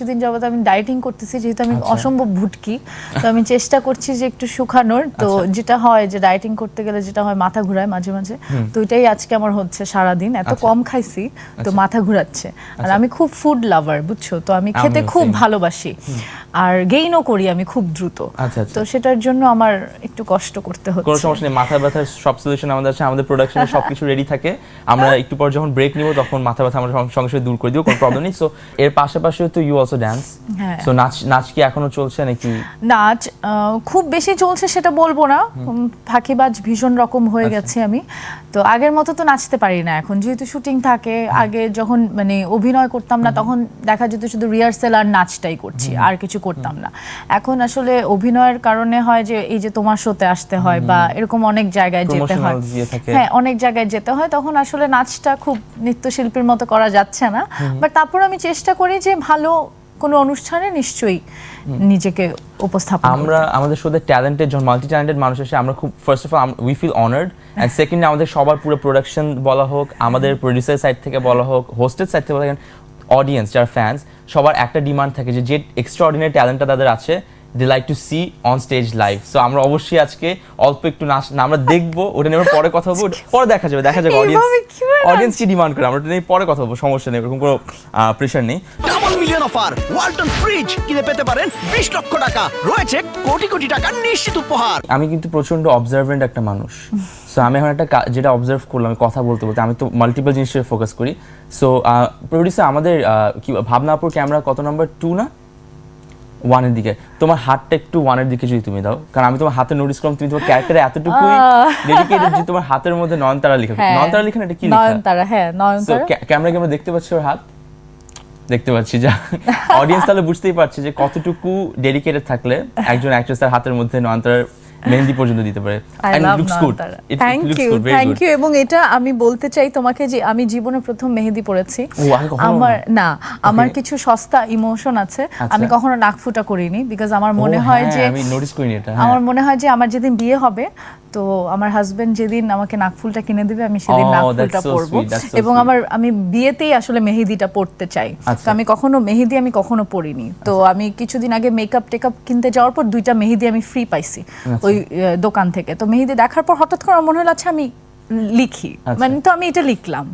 কিছুদিন যাবত আমি ডায়েটিং করতেছি যেহেতু আমি আচ্ছা। অসম্ভব ভুটকি তো আমি চেষ্টা করছি যে একটু শুকানোর তো আচ্ছা। যেটা হয় যে ডায়েটিং করতে গেলে যেটা হয় মাথা ঘুরায় মাঝে মাঝে তো এটাই আজকে আমার হচ্ছে সারা দিন এত আচ্ছা। কম খাইছি তো। মাথা ঘুরাচ্ছে আর। আমি খুব ফুড লাভার বুঝছ তো আমি খেতে খুব ভালোবাসি আর গেইনও করি আমি খুব দ্রুত। আচ্ছা, আচ্ছা। তো সেটার জন্য আমার একটু কষ্ট করতে হচ্ছে। কোনো সমস্যা নেই মাথা ব্যথার সব সলিউশন আমাদের আছে আমাদের প্রোডাকশনে সবকিছু রেডি থাকে। আমরা একটু পর যখন ব্রেক নিব তখন মাথা ব্যথা আমরা সঙ্গে সঙ্গে দূর করে দিব কোনো প্রবলেম নেই। সো এর পাশাপাশি তো ইউ অলসো ড্যান্স হ্যাঁ। সো নাচ নাচ কি এখনও চলছে নাকি? নাচ আহ, খুব বেশি চলছে সেটা বলব না। ফাঁকিবাজ ভীষণ রকম হয়ে আচ্ছা। গেছে আমি। তো আগের মতো তো নাচতে পারি না এখন। যেহেতু শুটিং থাকে আগে যখন মানে অভিনয় করতাম না তখন দেখা যেত শুধু রিহার্সেল আর নাচটাই করছি আর কিছু করতাম না। এখন আসলে অভিনয়ের কারণে হয় যে এই যে তোমার শোতে আসতে হয় বা এরকম অনেক জায়গায় যেতে হয়। থাকে। হ্যাঁ অনেক জায়গায় যেতে হয় তখন আসলে নাচটা খুব নৃত্যশিল্পীর মতো করা যাচ্ছে না। বাট তারপর আমি চেষ্টা করি যে ভালো কোনো অনুষ্ঠানে নিশ্চয়ই নিজেকে উপস্থাপন আমরা আমাদের শোতে ট্যালেন্টেড যখন মাল্টি ট্যালেন্টেড মানুষ এসে আমরা খুব first of all we feel honoured and secondly আমাদের সবার পুরো প্রোডাকশন বলা হোক আমাদের প্রডিউসার সাইড থেকে বলা হোক হোস্টেল সাইড থেকে বলা হোক অডিয়েন্স যারা ফ্যান্স সবার একটা ডিমান্ড থাকে যে যে এক্সট্রা অর্ডিনারি ট্যালেন্টটা তাদের আছে they like to see on stage live so আমরা অবশ্যই আজকে অল্প একটু নাচ না আমরা দেখব ওটা নিয়ে পরে কথা বলব পরে দেখা যাবে দেখা যাবে অডিয়েন্স অডিয়েন্স কি ডিমান্ড করে আমরা ওটা নিয়ে পরে কথা বলব সমস্যা নেই এরকম কোনো প্রেশার নেই। মিলিয়ন অফার ওয়ালটন ফ্রিজ কিনে পেতে পারেন বিশ লক্ষ টাকা। রয়েছে কোটি কোটি টাকার নিশ্চিত উপহার। আমি কিন্তু প্রচণ্ড অবজারভেন্ট একটা মানুষ। সো আমি এখন একটা যেটা অবজার্ভ করলাম কথা বলতে বলতে আমি তো মাল্টিপল জিনিসের ফোকাস করি। সো প্রডিউসার আমাদের কি ভাবনাপুর ক্যামেরা কত নাম্বার টু না? ওয়ানের দিকে। তোমার হাতটা একটু ওয়ানের দিকে যদি তুমি দাও। কারণ আমি তোমার হাতে নোটিস করলাম তুমি তোমার ক্যারেক্টারে এতটুকু ডেডিকেটেড যে তোমার হাতের মধ্যে নয়নতারা লেখা হ্যাঁ। নয়নতারা লেখা না এটা কি লেখা? নয়নতারা হ্যাঁ নয়নতারা। ক্যামেরা কি আমরা দেখতে পাচ্ছি ওর হাত। দেখতে পাচ্ছি যা। অডিয়েন্স তাহলে বুঝতেই পারছে যে কতটুকু ডেডিকেটেড থাকলে একজন অ্যাক্ট্রেসের হাতের মধ্যে নয়নতারার মেহেন্দি পর্যন্ত দিতে পারে. Nayanthara It- it thank you thank you এবং এটা আমি বলতে চাই তোমাকে যে আমি জীবনে প্রথম মেহেদি পড়েছি কখনো? আমার না আমার কিছু সস্তা ইমোশন আছে। আচ্ছা। আমি কখনো নাক ফুটা করিনি বিকজ আমার মনে হয় হ্যাঁ, যে আমি নোটিস করিনি এটা হ্যাঁ। আমার মনে হয় যে আমার যেদিন বিয়ে হবে তো আমার হাজবেন্ড যেদিন আমাকে নাকফুলটা কিনে দিবে আমি সেদিন Oh, নাকফুলটা পরবো। এবং আমার আমি বিয়েতেই আসলে মেহেদিটা পড়তে চাই। আচ্ছা। তো আমি কখনো মেহেদি আমি কখনো পরিনি। তো আমি কিছুদিন আগে মেকআপ টেকআপ কিনতে যাওয়ার পর দুইটা মেহেদি আমি ফ্রি পাইছি। আচ্ছা। ওই দোকান থেকে। তো মেহেদি দেখার পর হঠাৎ করে আমার মনে হলো আচ্ছা আমি লিখি। আচ্ছা। মানে তো আমি এটা লিখলাম।